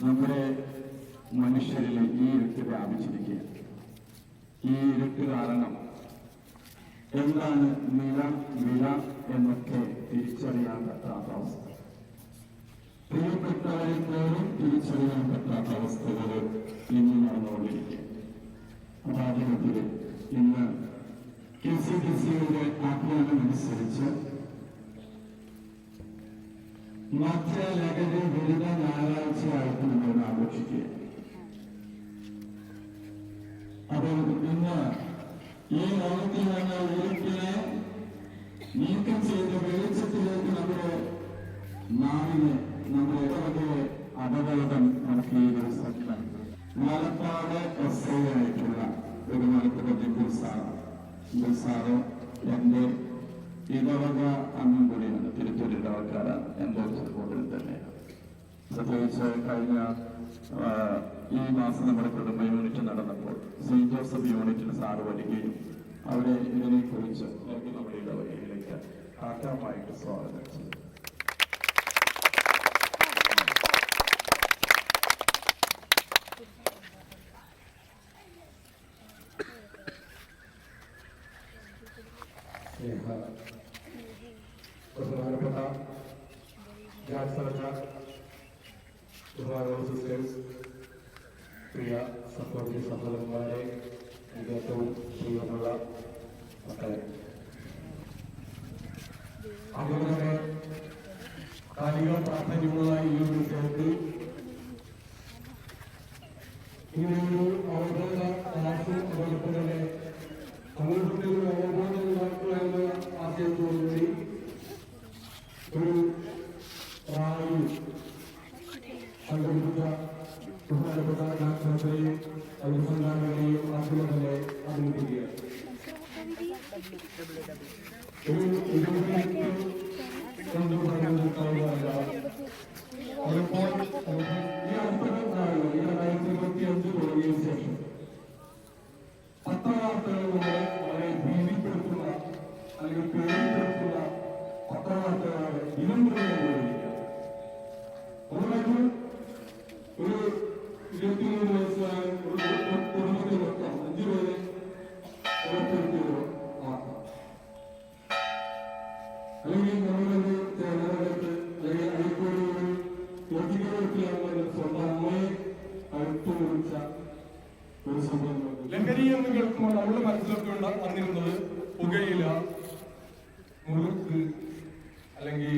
നമ്മുടെ മനുഷ്യരിൽ ഈ ഇരുട്ട് വ്യാപിച്ചിരിക്കുക ഈ ഇരുട്ട് കാരണം എന്താണ് നില വില എന്നൊക്കെ തിരിച്ചറിയാൻ പറ്റാത്ത അവസ്ഥ. പ്രിയപ്പെട്ടവരെ പോലും തിരിച്ചറിയാൻ പറ്റാത്ത അവസ്ഥകൾ ഇന്ന് നടന്നുകൊണ്ടിരിക്കുക അതാദ്യത്തിൽ ഇന്ന് കെ സി ഡി സിയുടെ ആഹ്വാനം അനുസരിച്ച് മധ്യ ലഹരി വിരുദ്ധ ഞായറാഴ്ചയായിട്ട് നമ്മൾ ആഘോഷിക്കുക. അപ്പോൾ ഇന്ന് ഈ ലോകത്തിൽ നിന്ന് ഇരുട്ടിനെ നീക്കം ചെയ്ത് വെളിച്ചത്തിലേക്ക് നമ്മുടെ നാടിനെ നമ്മുടെ ഇടവകയെ അപകടം നടത്തിയ ഒരു ദിവസം മലപ്പാട് എസ് ഐ ആയിട്ടുള്ള ഒരു മലപ്പുറത്തെ സാർ ജിബുൽ സാറ് എന്റെ ഇടവക അംഗം കൂടിയാണ് തിരുത്തൂർ ഇടവക്കാരാണ് എന്റെ കൂട്ടത്തിൽ തന്നെയാണ് പ്രത്യേകിച്ച് കഴിഞ്ഞ ഈ മാസം നമ്മുടെ കുടുംബ യൂണിറ്റ് നടന്നപ്പോൾ സെയിന്റ് ജോസഫ് യൂണിറ്റിന് സാറ് വരികയും അവരെ ഇതിനെ കുറിച്ച് നമുക്ക് നമ്മുടെ ഇടവകയിലേക്ക് ആക്രമമായിട്ട് സ്വാഗതം ചെയ്തു. സ്നേഹ ബഹുമാനപ്പെട്ട ജാഡ് സർക്കാർ ബഹുമാനപ്പെട്ട സിസ്റ്റേഴ്സ് പ്രിയ സഹോദരി സഹോദരന്മാരെ എനിക്ക് ഏറ്റവും പ്രിയമുള്ള മക്കളെ അതുപോലെ കാലിക പ്രാധാന്യമുള്ള ഈ ഒരു വിഷയത്തിൽ ഇങ്ങനെയൊരു അവബോധ ക്ലാസ് അതോടൊപ്പം കുറിച്ച ഒരു സംഭവം. ലഹരി എന്ന് കേൾക്കുമ്പോൾ നമ്മുടെ മനസ്സിലൊക്കെ വന്നിരുന്നത് പുകയില മുറുക്ക് അല്ലെങ്കിൽ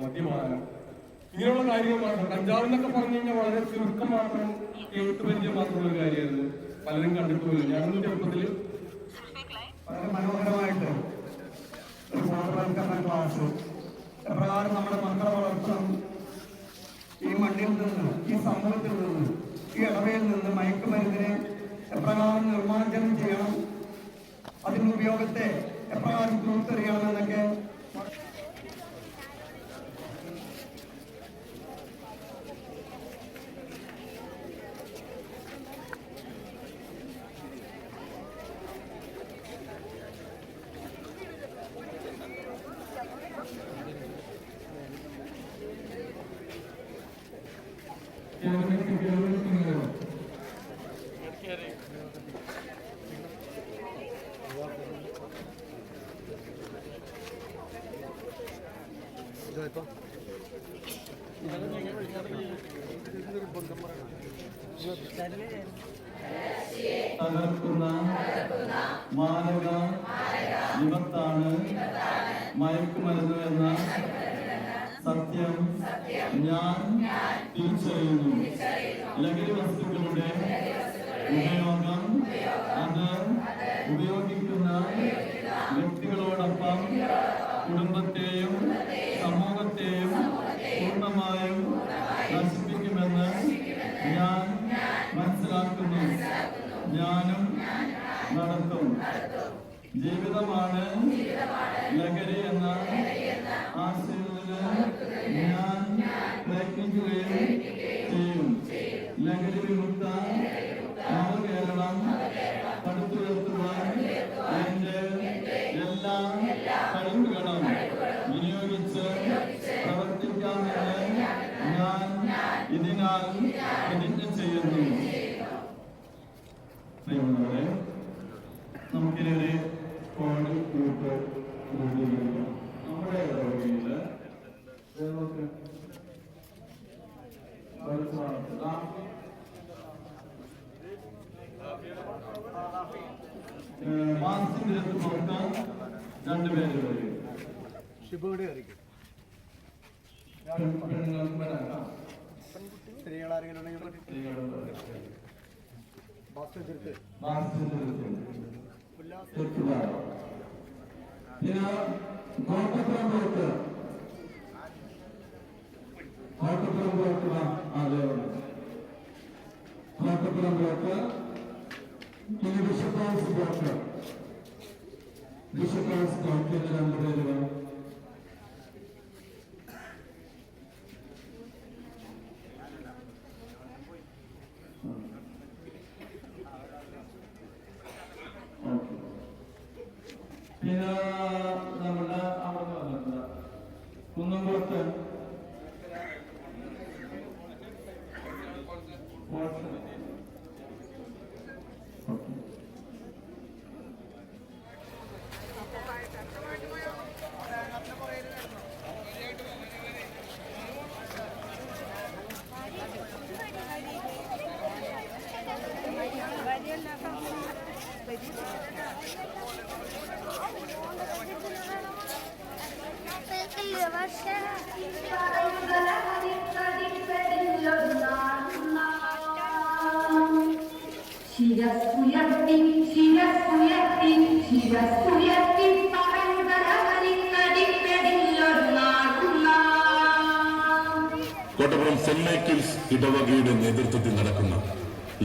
മദ്യപാനം. ഇങ്ങനെയുള്ള കാര്യങ്ങൾ മാത്രം കഞ്ചാവ് എന്നൊക്കെ പറഞ്ഞു കഴിഞ്ഞാൽ വളരെ ചുരുക്കം മാത്രം കേട്ട് പരിചയം മാത്രമുള്ള കാര്യമായിരുന്നു. പലരും കണ്ടിട്ടുമില്ല ഞാനൊന്നും ചെറുപ്പത്തിൽ വളരെ മനോഹരമായിട്ട് എപ്രകാരം നമ്മുടെ മക്കളെ വളർത്തണം ഈ മണ്ണിൽ നിന്ന് ഈ സമൂഹത്തിൽ നിന്ന് ഈ ഇടവയിൽ നിന്ന് മയക്കുമരുന്നിനെ എപ്രകാരം നിർമ്മാർജനം ചെയ്യണം? അതിന്റെ ഉപയോഗത്തെ എപ്രകാരം തിരിച്ചറിയണം എന്നൊക്കെ കേരളത്തിൽ തകർക്കുന്ന മാരക വിപത്താണ് മയക്കുമരുന്ന് എന്ന സത്യം ഞാൻ തിരിച്ചറിയുന്നു. ലഹരി വസ്തുക്കളുടെ ഉപയോഗം അത് ഉപയോഗിക്കുന്ന വ്യക്തികളോടൊപ്പം കുടുംബത്തെയും മനസ്സിലാക്കുന്നു ജ്ഞാനം നടത്തും. ജീവിതമാണ് ലഹരി എന്ന ആശയത്തിന് ഞാൻ പ്രയത്നിക്കുകയും ചെയ്യും. ലഹരി വിമുക്ത നവകേരളം പടുത്തുയർത്തുവാൻ എന്റെ എല്ലാ കഴിവുകളും പിന്നെ കോട്ടപ്പുറം ബ്ലോക്ക് കോട്ടപ്പുറം ബ്ലോക്ക് അതെ കോട്ടപ്പുറം ബ്ലോക്ക് പിന്നെ bishop house block bishop house ബ്ലോക്കിൽ രണ്ടുപേര് വേണം പിന്നെ കോട്ടപ്പുറം സെന്റ് മൈക്കിൾസ് ഇടവകയുടെ നേതൃത്വത്തിൽ നടക്കുന്ന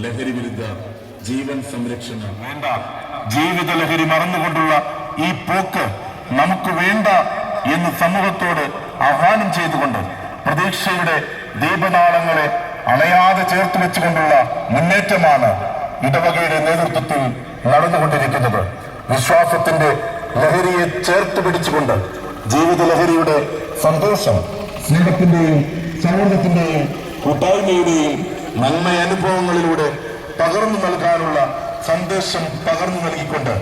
ലഹരി വിരുദ്ധ ജീവൻ സംരക്ഷണ വേണ്ട. ജീവിത ലഹരി മറന്നുകൊണ്ടുള്ള ഈ പോക്ക് നമുക്ക് വേണ്ട എന്ന് സമൂഹത്തോട് ആഹ്വാനം ചെയ്തുകൊണ്ട് പ്രതീക്ഷയുടെ ദീപനാളങ്ങളെ അണയാതെ ചേർത്ത് വെച്ചുകൊണ്ടുള്ള മുന്നേറ്റമാണ് ഇടവകയുടെ നേതൃത്വത്തിൽ നടന്നുകൊണ്ടിരിക്കുന്നത് വിശ്വാസത്തിന്റെ ലഹരിയെ ചേർത്ത് പിടിച്ചുകൊണ്ട് ജീവിത ലഹരിയുടെ സന്തോഷം സ്നേഹത്തിന്റെയും സൗഹൃദത്തിന്റെയും കൂട്ടായ്മയുടെയും നന്മ അനുഭവങ്ങളിലൂടെ പകർന്നു നൽകാനുള്ള സന്ദേശം പകർന്നു നൽകിക്കൊണ്ട്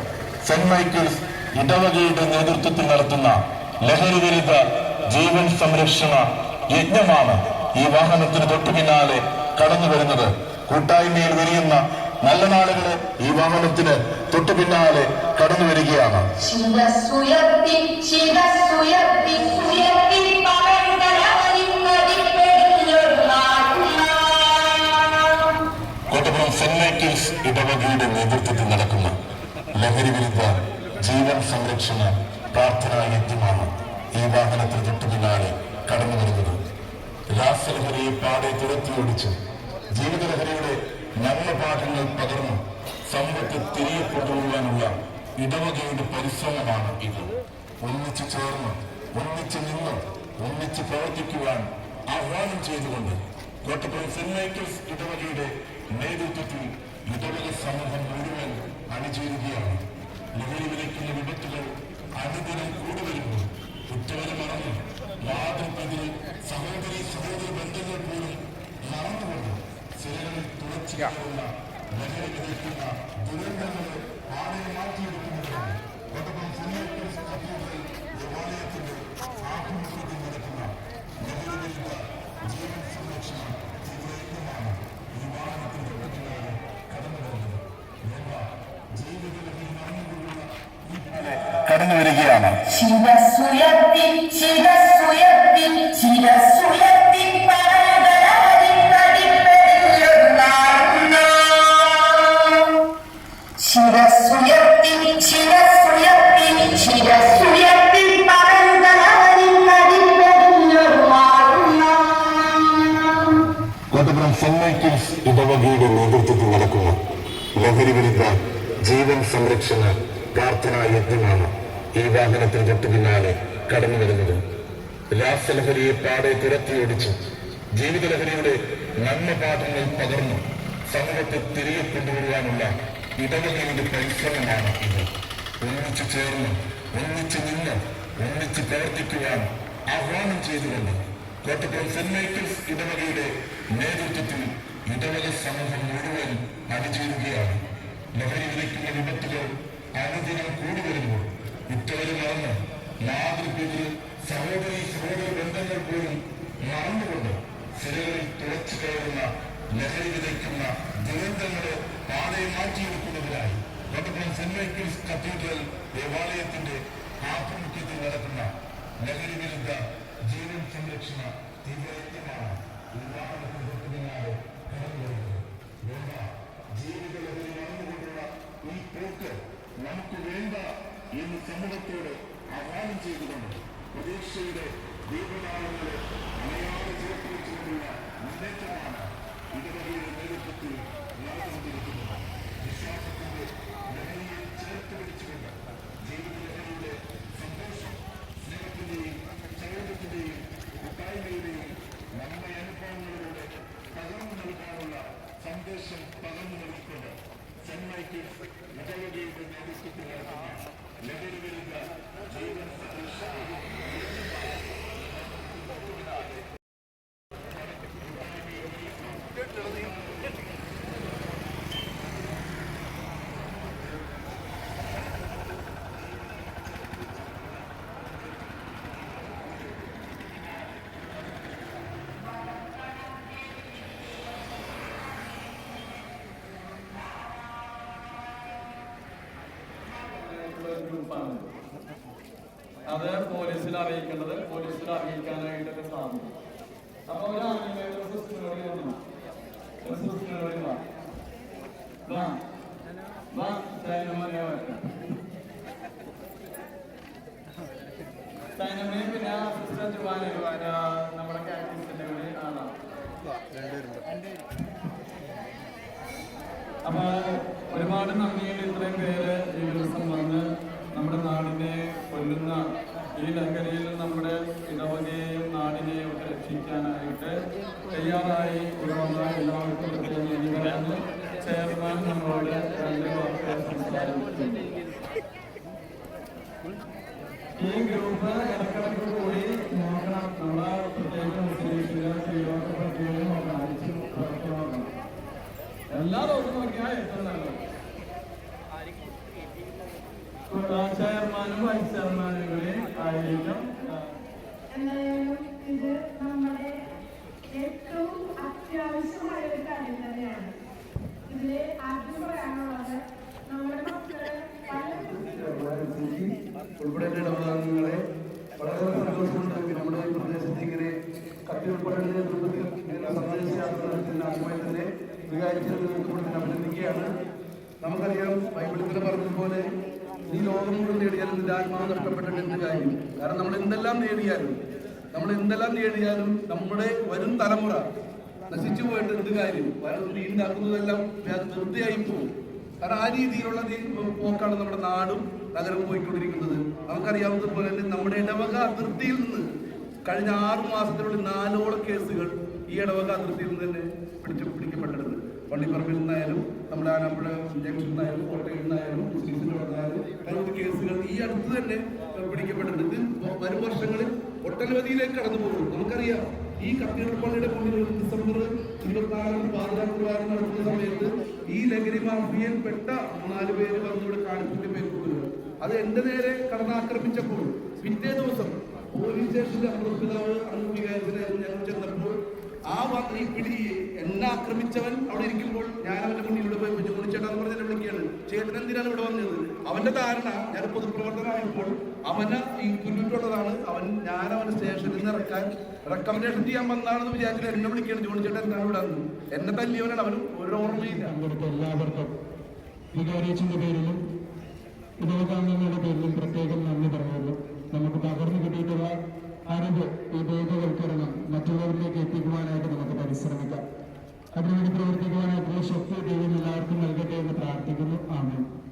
സെന്റ് മൈക്കിൾസ് ഇടവകയുടെ നേതൃത്വത്തിൽ നടത്തുന്ന ലഹരി വിരുദ്ധ ജീവൻ സംരക്ഷണ യജ്ഞമാണ് ഈ വാഹനത്തിന് തൊട്ടു പിന്നാലെ കടന്നു വരുന്നത്. കൂട്ടായ്മയിൽ വിരിയുന്ന നല്ല നാളുകളെ ഈ വാഹനത്തിന് തൊട്ടു പിന്നാലെ കടന്നു വരികയാണ്. കോട്ടപുരം സെന്റ് മൈക്കിൾസ് ഇടവകയുടെ നേതൃത്വത്തിൽ നടക്കുന്ന ലഹരി വിരുദ്ധ ജീവൻ സംരക്ഷണ പ്രാർത്ഥനാ യജ്ഞമാണ് ഈ വാഹനത്തിന് തൊട്ടു പിന്നാലെ കടന്നു വരുന്നത്. രാസലഹരിയെ പാടെ തുരത്തിയോടിച്ച് ജീവിതലഹരിയുടെ നല്ല പാഠങ്ങൾ പകർന്ന് സമൂഹത്തെ തിരികെ കൊണ്ടുപോകാനുള്ള ഇടവകയുടെ പരിശ്രമമാണ് ഇത്. ഒന്നിച്ചു ചേർന്ന് ഒന്നിച്ചു നിന്ന് ഒന്നിച്ച് പ്രവർത്തിക്കുവാൻ ആഹ്വാനം ചെയ്തുകൊണ്ട് കോട്ടപ്പുറം സെന്റ് മൈക്കിൾസ് ഇടവകയുടെ നേതൃത്വത്തിൽ ഇടവക സമൂഹം മുഴുവൻ അണിചേരുകയാണ്. ലഹരി വിലയ്ക്കുന്ന വിപത്തുകൾ അനുദിനം കൂടി വരുമ്പോൾ കുറ്റവരെ മറന്ന് യാതൊരു സഹോദരി സഹോദര ബന്ധങ്ങൾ പോലും മറന്നുകൊണ്ട് സിരകളിൽ തുളച്ചു ദുരന്തങ്ങളെ ആരെ മാറ്റിയെടുക്കുന്നതിനാണ് കോട്ടപ്പുറം സെന്റ് മൈക്കിൾസ് കത്തീഡ്രൽ ദേവാലയത്തിന്റെ ആഭിമുഖ്യത്തിൽ നടക്കുന്ന ലഹരി വിരുദ്ധ ജീവൻ സംരക്ഷണ തീവ്രയജ്ഞമാണ് ഈ വാഹനത്തിന്റെ പിന്നിലാണ് കടന്നു വരുന്നത് ജീവിത ലഹരി മറന്നുകൊണ്ടുള്ള ഈ കടന്നു വരികയാണ് ശിരസ്സുയർത്തി ശിരസ്സുയർത്തി ശിരസ്സുയർത്തി ലഹരി വിരുദ്ധ ജീവൻ സംരക്ഷണ പ്രാർത്ഥനാ യജ്ഞമാണ് ഈ വാഹനത്തിന് തൊട്ടു പിന്നാലെ കടന്നു വരുന്നത്. രാസലഹരിയെ പാടെ തുരത്തിയൊടിച്ചു ജീവിത ലഹരിയുടെ നന്മ പാഠങ്ങൾ പകർന്നു സമൂഹത്തെ തിരികെ കൊണ്ടുവരുവാനുള്ള ഇടവകയുടെ പരിശ്രമമാണ് ഇത്. ഒന്നിച്ചു ചേർന്ന് ഒന്നിച്ചു നിന്ന് ഒന്നിച്ച് പ്രവർത്തിക്കുവാൻ ആഹ്വാനം ചെയ്തുകൊണ്ട് കോട്ടപ്പുറം സെന്റ് മൈക്കിൾസ് ഇടവകയുടെ നേതൃത്വത്തിൽ ഇടവക സമൂഹം മുഴുവൻ അണിചേരുകയാണ് ലഹരി വിതയ്ക്കുന്ന വിപത്തുകൾ അനുദിനം കൂടി വരുമ്പോൾ ഉറ്റവര് മറന്ന് മാതൃപിതൃ സഹോദരി സഹോദര ബന്ധങ്ങൾ പോലും മറന്നുകൊണ്ട് സിരകളിൽ തുളച്ചു കയറുന്ന ലഹരി വിതയ്ക്കുന്ന ദുരന്തങ്ങളെ പാതയെ മാറ്റിയെടുക്കുന്നതിനായി വട്ടപ്പുറം സെന്റ് മൈക്കിൾസ് കത്തീഡ്രൽ ദേവാലയത്തിന്റെ ആഭിമുഖ്യത്തിൽ നടക്കുന്ന ലഹരി വിരുദ്ധ ജീവൻ സംരക്ഷണ ദിവ്യയജ്ഞമാണ് ഉദാഹരണത്തിന് തൊട്ടുപിന്നാലെ കടന്നുവരുന്നത് വേണ്ട ജീവിത ലഹരി മറന്നുകൊണ്ടുള്ള ഈ പോക്ക് നമുക്ക് വേണ്ട എന്ന് സമൂഹത്തോട് ആഹ്വാനം ചെയ്തുകൊണ്ട് പ്രതീക്ഷയുടെ ദീപനാളങ്ങളെ അണയാതെ ചേർത്ത് വെച്ചുകൊണ്ടുള്ള മുന്നേറ്റമാണ് ഇടവകയുടെ നേതൃത്വത്തിൽ നടന്നുകൊണ്ടിരിക്കുന്നത്. വിശ്വാസത്തിന്റെ ലഹരിയെ ചേർത്ത് പിടിച്ചുകൊണ്ട് ജീവിത ലഹരിയുടെ സന്തോഷം സ്നേഹത്തിന്റെയും സൗഹൃദത്തിന്റെയും കൂട്ടായ്മയുടെയും നന്മ അനുഭവങ്ങളിലൂടെ പകർന്നു നൽകാനുള്ള സന്ദേശം പകർന്നു നൽകിക്കൊണ്ട് സെന്റ് മൈക്കിൾസ് ഇടവകയുടെ നേതൃത്വത്തിൽ നടത്തുന്ന ലഹരി വിരുദ്ധ ജീവൻ അത് പോലീസിൽ അറിയിക്കേണ്ടത് പോലീസിൽ അറിയിക്കാനായിട്ടൊക്കെ സാധിക്കും. അപ്പൊ ഒരു ആദ്യമേ ഒരു സിസ്റ്ററിനോട് വന്നു ഒരു സിസ്റ്ററിനോട് വാ. വാ. വാ സൈനമനെ വരട്ടെ. സൈനമനെ പിന്നെ അസിസ്റ്റന്റ് ജുവാനെ നമ്മുടെ കാറ്റീസിന്റെ കൂടി ആളാണ് അപ്പൊ ഒരുപാട് നന്ദിയുണ്ട് ഇത്രയും പേര് ഈ ദിവസം വന്ന്. നമ്മുടെ നാടിനെ കൊല്ലുന്ന ഈ ലഹരിയിൽ നമ്മുടെ ഇടവകയെയും നാടിനെയും ഒക്കെ രക്ഷിക്കാനായിട്ട് തയ്യാറായി വന്ന എല്ലാവർക്കും പ്രത്യേകം എനിക്ക് പറയുന്നു. ചെയർമാൻ നമ്മളോട് രണ്ട് വാക്ക് സംസാരിച്ചു ഈ ഗ്രൂപ്പ് ഇടക്കിടക്ക് കൂടി നോക്കണം. നമ്മളെ പ്രത്യേകം മുസ്ലിംസിലെ സ്ത്രീകൾക്ക് പ്രത്യേകം നോക്കണം എല്ലാ ദിവസവും നോക്കിയാൽ ഏറ്റവും നല്ലത്. ആയിരിക്കും എന്തായാലും ഇത് നമ്മുടെ ഏറ്റവും അത്യാവശ്യമായ ഒരു കാര്യം തന്നെയാണ്. ഇതിൽ ആദ്യം പറയാനുള്ളത് നമ്മുടെ മക്കൾ പല ഉൾപ്പെടെ ഇടപെടാങ്ങളെ വളരെ സന്തോഷമുണ്ട് നമ്മുടെ ഈ പ്രദേശത്ത് ഇങ്ങനെ കത്തി ഉൾപ്പെടെ രൂപത്തിൽ സന്ദേശയാത്ര അതുമായി തന്നെ സ്വീകരിച്ചത് അഭിനന്ദിക്കുകയാണ് നമുക്കറിയാം ബൈബിളിൽ പറഞ്ഞതുപോലെ ഈ ലോകം മുഴുവൻ നേടിയാലും നിന്റെ ആത്മാവ് എന്ത് കാര്യം കാരണം നമ്മൾ എന്തെല്ലാം നേടിയാലും നമ്മൾ എന്തെല്ലാം നേടിയാലും നമ്മുടെ വരും തലമുറ നശിച്ചു പോയിട്ട് എന്ത് കാര്യം? വീണ്ടാക്കുന്നതെല്ലാം വെറുതെയായി പോകും. കാരണം ആ രീതിയിലുള്ള പോക്കാണ് നമ്മുടെ നാടും നഗരവും പോയിക്കൊണ്ടിരിക്കുന്നത്. നമുക്കറിയാവുന്നതുപോലെ തന്നെ നമ്മുടെ ഇടവക അതിർത്തിയിൽ നിന്ന് കഴിഞ്ഞ ആറു മാസത്തിനുള്ളിൽ നാലോളം കേസുകൾ ഈ ഇടവക അതിർത്തിയിൽ നിന്ന് തന്നെ പിടിച്ചു പിടിക്കപ്പെട്ടിട്ടുണ്ട് നിന്നായാലും നമ്മുടെ ആലപ്പുഴ ജംഗ്ഷനിൽ നിന്നായാലും കോട്ടയിൽ നിന്നായാലും നിരവധി കേസുകൾ ഈ അടുത്ത് തന്നെ പിടിക്കപ്പെട്ടിട്ടുണ്ട് വരും വർഷങ്ങളിൽ ഒട്ടനവധിയിലേക്ക് കടന്നു പോകും. നമുക്കറിയാം ഈ കത്തീഡ്രൽ പള്ളിയുടെ മുന്നിൽ ഡിസംബർ ഇരുപത്തിനാലിന് പാതിരാ വാരം നടത്തുന്ന സമയത്ത് ഈ ലഹരി മാഫിയയിൽ പെട്ട നാല് പേര് വന്നിവിടെ കാണിച്ചിട്ട് പേര് അത് എന്റെ നേരെ കടന്നാക്രമിച്ചപ്പോൾ പിറ്റേ ദിവസം പോലീസ് സ്റ്റേഷനിലെ അമൃതപിതാവ് പിതാവ് വികാരത്തിനായിരുന്നു ഞങ്ങൾ ചെന്നപ്പോൾ ആ വാ- പിടി എന്നെ ആക്രമിച്ചവൻ അവിടെ ഇരിക്കുമ്പോൾ ഞാൻ അവന്റെ മുന്നിൽ ഇവിടെ പോയി ജോണി ചേട്ടാ എന്ന് പറഞ്ഞ് വിളിക്കുകയാണ്. ചേട്ടൻ എന്തിനാണ് ഇവിടെ വന്നത്? അവന്റെ ധാരണ ഞാൻ പൊതുപ്രവർത്തനമായപ്പോൾ അവന് ഈ കുഞ്ഞിട്ടുള്ളതാണ് അവൻ ഞാൻ അവന്റെ സ്റ്റേഷനിൽ നിന്ന് ഇറക്കാൻ റെക്കമെൻഡേഷൻ ചെയ്യാൻ വന്നാണെന്ന് വിചാരിച്ചിട്ട് എന്നെ വിളിക്കുകയാണ്. ജോണി ചേട്ടൻ എന്താണ് ഇവിടെ വന്നത്? എന്നെ തല്ലിയവനാണ് അവനും. ഒരു ഓർമ്മയില്ല എല്ലാവർക്കും വികാരിച്ചിന്റെ പേരിലും ഇടവകാംഗങ്ങളുടെ പേരിലും പ്രത്യേകം നന്ദി പറയുന്നു നമുക്ക് പകർന്നു കിട്ടിയിട്ടുള്ള അറിവ് ഈ ബോധവൽക്കരണം മറ്റുള്ളവരിലേക്ക് എത്തിക്കുവാനായിട്ട് നമുക്ക് പരിശ്രമിക്കാം. അതിനുവേണ്ടി പ്രവർത്തിക്കുവാനായിട്ടുള്ള ശക്തി ദൈവം എല്ലാവർക്കും നൽകട്ടെ എന്ന് പ്രാർത്ഥിക്കുന്നു. ആമേൻ.